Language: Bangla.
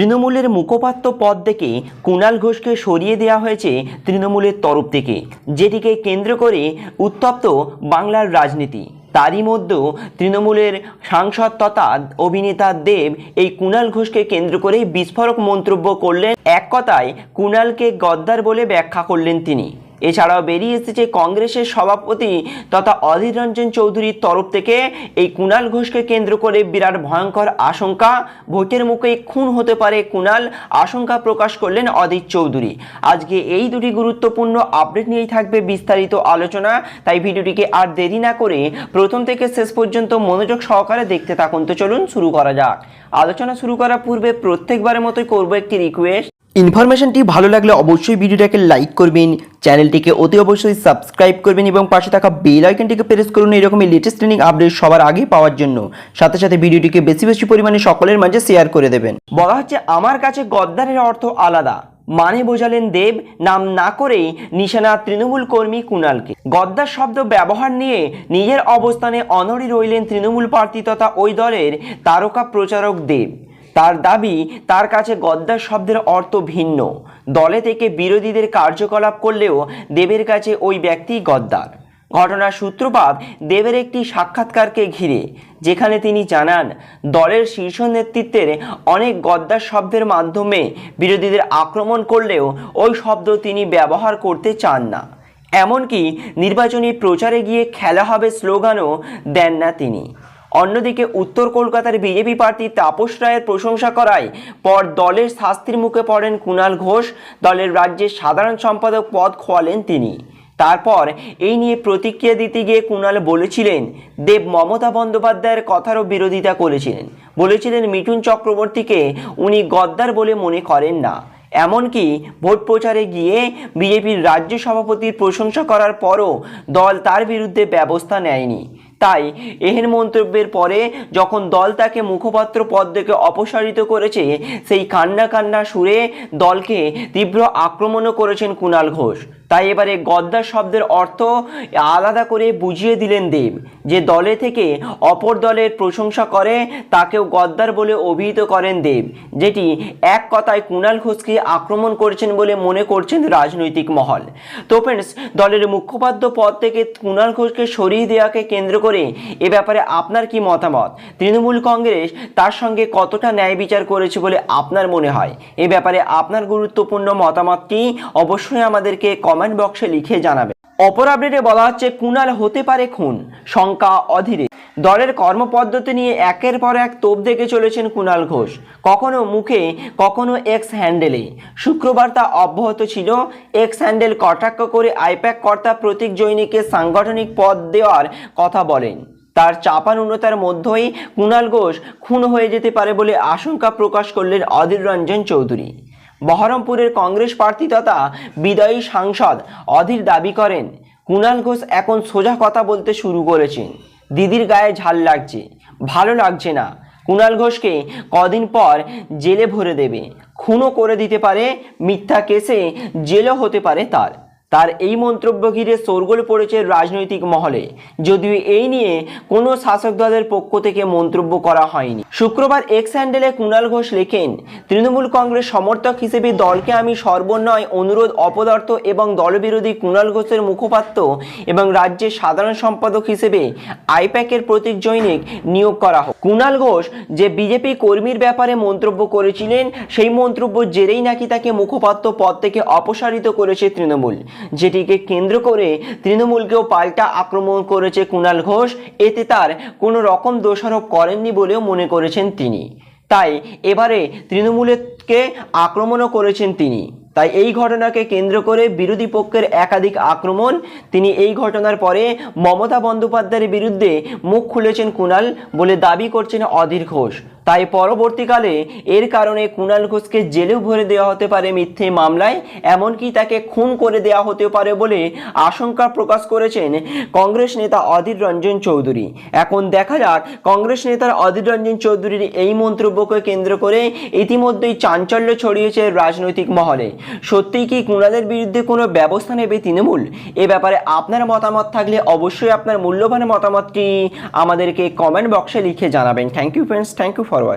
তৃণমূলের মুখপাত্র পদ থেকে কুণাল ঘোষকে সরিয়ে দেওয়া হয়েছে তৃণমূলের তরফ থেকে, যেটিকে কেন্দ্র করে উত্তপ্ত বাংলার রাজনীতি। তারই মধ্যেও তৃণমূলের সাংসদ তথা অভিনেতা দেব এই কুণাল ঘোষকে কেন্দ্র করেই বিস্ফোরক মন্তব্য করলেন। এক কথায়, কুণালকে গদ্দার বলে ব্যাখ্যা করলেন তিনি। এছাড়াও বেরিয়ে এসেছে কংগ্রেসের সভাপতি তথা অধীর রঞ্জন চৌধুরীর তরফ থেকে। এই কুণাল ঘোষকে কেন্দ্র করে বিরাট ভয়ঙ্কর আশঙ্কা। ভোটের মুখে খুন হতে পারে কুণাল, আশঙ্কা প্রকাশ করলেন অধীর চৌধুরী। আজকে এই দুটি গুরুত্বপূর্ণ আপডেট নিয়েই থাকবে বিস্তারিত আলোচনা। তাই ভিডিওটিকে আর দেরি না করে প্রথম থেকে শেষ পর্যন্ত মনোযোগ সহকারে দেখতে থাকুন। তো চলুন শুরু করা যাক। আলোচনা শুরু করার পূর্বে প্রত্যেকবারের মতোই করব একটি রিকোয়েস্ট ইনফরমেশনটি ভালো লাগলে অবশ্যই ভিডিওটাকে লাইক করবেন, চ্যানেলটিকে অতি অবশ্যই সাবস্ক্রাইব করবেন এবং পাশে থাকা বেল আইকনটিকে প্রেস করুন এরকমই লেটেস্ট ট্রেনিং আপডেট সবার আগে পাওয়ার জন্য। সাথে সাথে ভিডিওটিকে বেশি বেশি পরিমাণে সকলের মাঝে শেয়ার করে দেবেন। বলা হচ্ছে, আমার কাছে গদ্দারের অর্থ আলাদা। মানে বোঝালেন দেব, নাম না করেই নিশানা তৃণমূল কর্মী কুণালকে। গদ্দার শব্দ ব্যবহার নিয়ে নিজের অবস্থানে অনড়ি রইলেন তৃণমূল প্রার্থী তথা ওই দলের তারকা প্রচারক দেব। তার দাবি, তার কাছে গদ্দার শব্দের অর্থ ভিন্ন। দলে থেকে বিরোধীদের কার্যকলাপ করলেও দেবের কাছে ওই ব্যক্তি গদ্দার। ঘটনার সূত্রপাত দেবের একটি সাক্ষাৎকারকে ঘিরে, যেখানে তিনি জানান, দলের শীর্ষ নেতৃত্বের অনেক গদ্দার শব্দের মাধ্যমে বিরোধীদের আক্রমণ করলেও ওই শব্দ তিনি ব্যবহার করতে চান না। এমনকি নির্বাচনী প্রচারে গিয়ে খেলা হবে স্লোগানও দেন না তিনি। অন্যদিকে উত্তর কলকাতার বিজেপি প্রার্থী তাপস রায়ের প্রশংসা করায় পর দলের শাস্তির মুখে পড়েন কুণাল ঘোষ। দলের রাজ্যের সাধারণ সম্পাদক পদ খোয়ালেন তিনি। তারপর এই নিয়ে প্রতিক্রিয়া দিতে গিয়ে কুণাল বলেছিলেন, দেব মমতা বন্দ্যোপাধ্যায়ের কথারও বিরোধিতা করেছিলেন। বলেছিলেন, মিঠুন চক্রবর্তীকে উনি গদ্দার বলে মনে করেন না। এমনকি ভোট প্রচারে গিয়ে বিজেপির রাজ্য সভাপতির প্রশংসা করার পরও দল তার বিরুদ্ধে ব্যবস্থা নেয়নি। তাই এহেন মন্তব্যের পরে যখন দল তাকে মুখপাত্র পদ থেকে অপসারিত করেছে, সেই কান্না কান্না সুরে দলকে তীব্র আক্রমণও করেছেন কুণাল ঘোষ। তাই এবারে গদ্দার শব্দের অর্থ আলাদা করে বুঝিয়ে দিলেন দেব। যে দলে থেকে অপর দলের প্রশংসা করে, তাকেও গদ্দার বলে অভিহিত করেন দেব। যেটি এক কথায় কুণাল ঘোষকে আক্রমণ করেছেন বলে মনে করছেন রাজনৈতিক মহল। তো ফ্রেন্ডস দলের মুখপাত্র পদ থেকে কুণাল ঘোষকে সরিয়ে দেওয়াকে কেন্দ্র করে এ ব্যাপারে আপনার কি মতামত? তৃণমূল কংগ্রেস তার সঙ্গে কতটা ন্যায় বিচার করেছে বলে আপনার মনে হয়? এ ব্যাপারে আপনার গুরুত্বপূর্ণ মতামতটি অবশ্যই আমাদেরকে কমেন্ট বক্সে লিখে জানাবেন। অপর আপডেটে বলা হচ্ছে কুণাল হতে পারে খুন। শঙ্কা অধীরে। দলের কর্মপদ্ধতি নিয়ে একের পর এক তোপ দেখে চলেছেন কুনাল ঘোষ। কখনো মুখে, কখনো এক্স হ্যান্ডেলে। শুক্রবার তা অব্যাহত ছিল। এক্স হ্যান্ডেল কটাক্ষ করে আইপ্যাক কর্তা প্রতীক জৈনিকে সাংগঠনিক পদ দেওয়ার কথা বলেন। তার চাপানুনতার মধ্যেই কুণাল ঘোষ খুন হয়ে যেতে পারে বলে আশঙ্কা প্রকাশ করলেন অধীর রঞ্জন চৌধুরী। বহরমপুরের কংগ্রেস প্রার্থী তথা বিদায়ী সাংসদ অধীর দাবি করেন, কুণাল ঘোষ এখন সোজা কথা বলতে শুরু করেছেন। দিদির গায়ে ঝাল লাগছে, ভালো লাগছে না। কুণাল ঘোষকে কদিন পর জেলে ভরে দেবে। খুনও করে দিতে পারে, মিথ্যা কেসে জেলও হতে পারে তার। তার এই মন্তব্য ঘিরে শোরগোল পড়েছে রাজনৈতিক মহলে। যদিও এই নিয়ে কোনো শাসক দলের পক্ষ থেকে মন্তব্য করা হয়নি। শুক্রবার এক্স হ্যান্ডেলে কুণাল ঘোষ লেখেন, তৃণমূল কংগ্রেস সমর্থক হিসেবে দলকে আমি সর্বনয় অনুরোধ, অপদার্থ এবং দলবিরোধী কুণাল ঘোষের মুখপাত্র এবং রাজ্যের সাধারণ সম্পাদক হিসেবে আইপ্যাকের প্রতীক জৈনিক নিয়োগ করা হোক। কুণাল ঘোষ যে বিজেপি কর্মীর ব্যাপারে মন্তব্য করেছিলেন, সেই মন্তব্য জেরেই নাকি তাকে মুখপাত্র পদ থেকে অপসারিত করেছে তৃণমূল। যেটিকে কেন্দ্র করে তৃণমূলকেও পাল্টা আক্রমণ করেছে কুণাল ঘোষ। এতে তার কোনো রকম দোষারোপ করেননি বলেও মনে করেছেন তিনি। তাই এবারে তৃণমূলকে আক্রমণও করেছেন তিনি। তাই এই ঘটনাকে কেন্দ্র করে বিরোধী পক্ষের একাধিক আক্রমণ। তিনি এই ঘটনার পরে মমতা বন্দ্যোপাধ্যায়ের বিরুদ্ধে মুখ খুলেছেন কুণাল বলে দাবি করছেন অধীর ঘোষ। তাই পরবর্তীকালে এর কারণে কুণাল ঘোষকে জেলেও ভরে দেওয়া হতে পারে মিথ্যে মামলায়, এমনকি তাকে খুন করে দেওয়া হতে পারে বলে আশঙ্কা প্রকাশ করেছেন কংগ্রেস নেতা অধীর রঞ্জন চৌধুরী। এখন দেখা যাক কংগ্রেস নেতার অধীর রঞ্জন চৌধুরীর এই মন্তব্যকে কেন্দ্র করে ইতিমধ্যেই চাঞ্চল্য ছড়িয়েছে রাজনৈতিক মহলে। সত্যিই কি কুণালের বিরুদ্ধে কোনো ব্যবস্থা নেবে তৃণমূল? এ ব্যাপারে আপনার মতামত থাকলে অবশ্যই আপনার মূল্যবান মতামতটি আমাদেরকে কমেন্ট বক্সে লিখে জানাবেন। Thank you friends thank you for